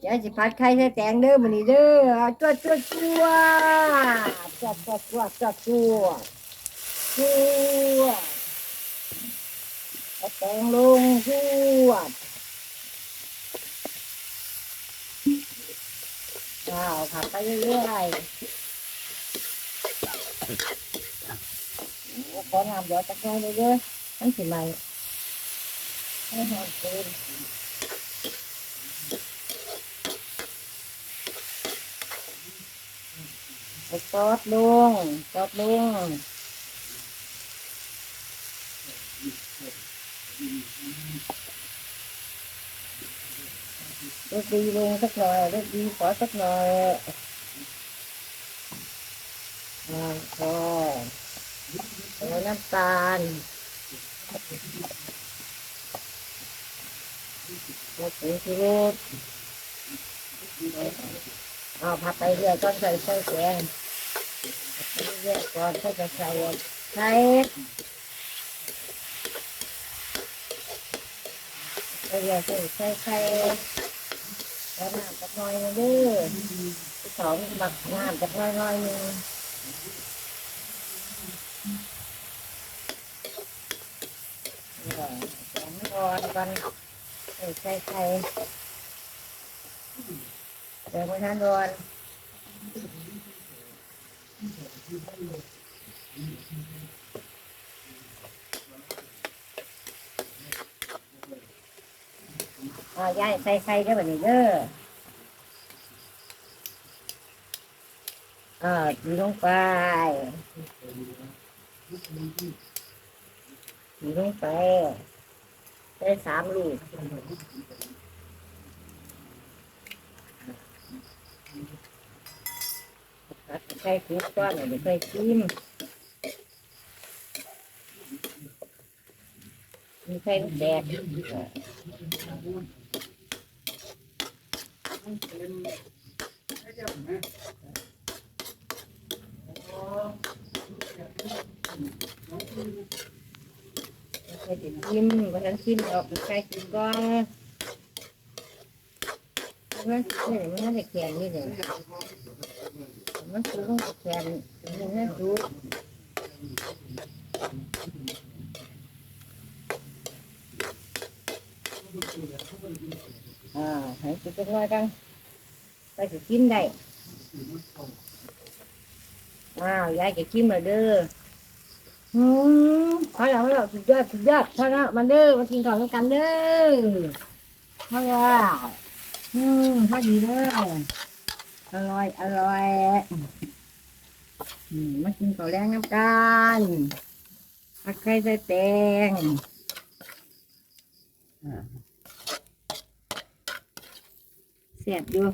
เดี๋ยวสิผัดไข่ใส่แตงเด้อมื้อนี้เด้อเอาจั่วจั่วจั่วจั่วจั่วจั่วจั่วจั่วจั่วเอาแตงลงจั่วว้าวผัดไปเรื่อยๆขอน้ำเดี๋ยวจักหน่อยเลยเด้อมันสิไหลให้หอมเกิน ไปซอสลงซอสลงเล็กดีลงสักหน่อยเล็กดีขอสักหน่อยอ่าพอแล้วน้ำตาลแล้วผงชูรส เอาผัดไปเรื่อยก่อนใส่ใส่แกงเรียก่อนก็จะใส่ใส่ใส่ใส่ใส่ใส่แล้วน้ำจักหน่อยนึงเด้อที่สองบักน้ำจักหน่อยน่อยนึงนี่ก่อนก่อนใส่ใส่ใส่ เดี๋ยวมันทานร้อนอ่ายายใส่ใส่ได้แบบนี้เด้ออ่าดีลงไปดีลงไปได้สามลูก ส่คลุกก้อนเดี๋ยวใส่ชิมมีใส่ลูกแดดใส่ติดชิมวันนั้นชิมออกใส่กินก่อนมันนี่มันน่าจะแข็งนี่เลย มันสูงแข็งมันน่าสูงอ่าให้กินจังน้อยกันไปสิกินได้อ้าวยายจะกินมาเด้ออืมพอแล้วพอแล้วสุดยอดสุดยอดพอแล้วมาเด้อมากินก่อนกันเด้อพอแล้วอืมพอดีเด้อ อร่อย อร่อยมากินข้าวแรงน้ำกันผักไข่ใส่แตงเสียบอยู่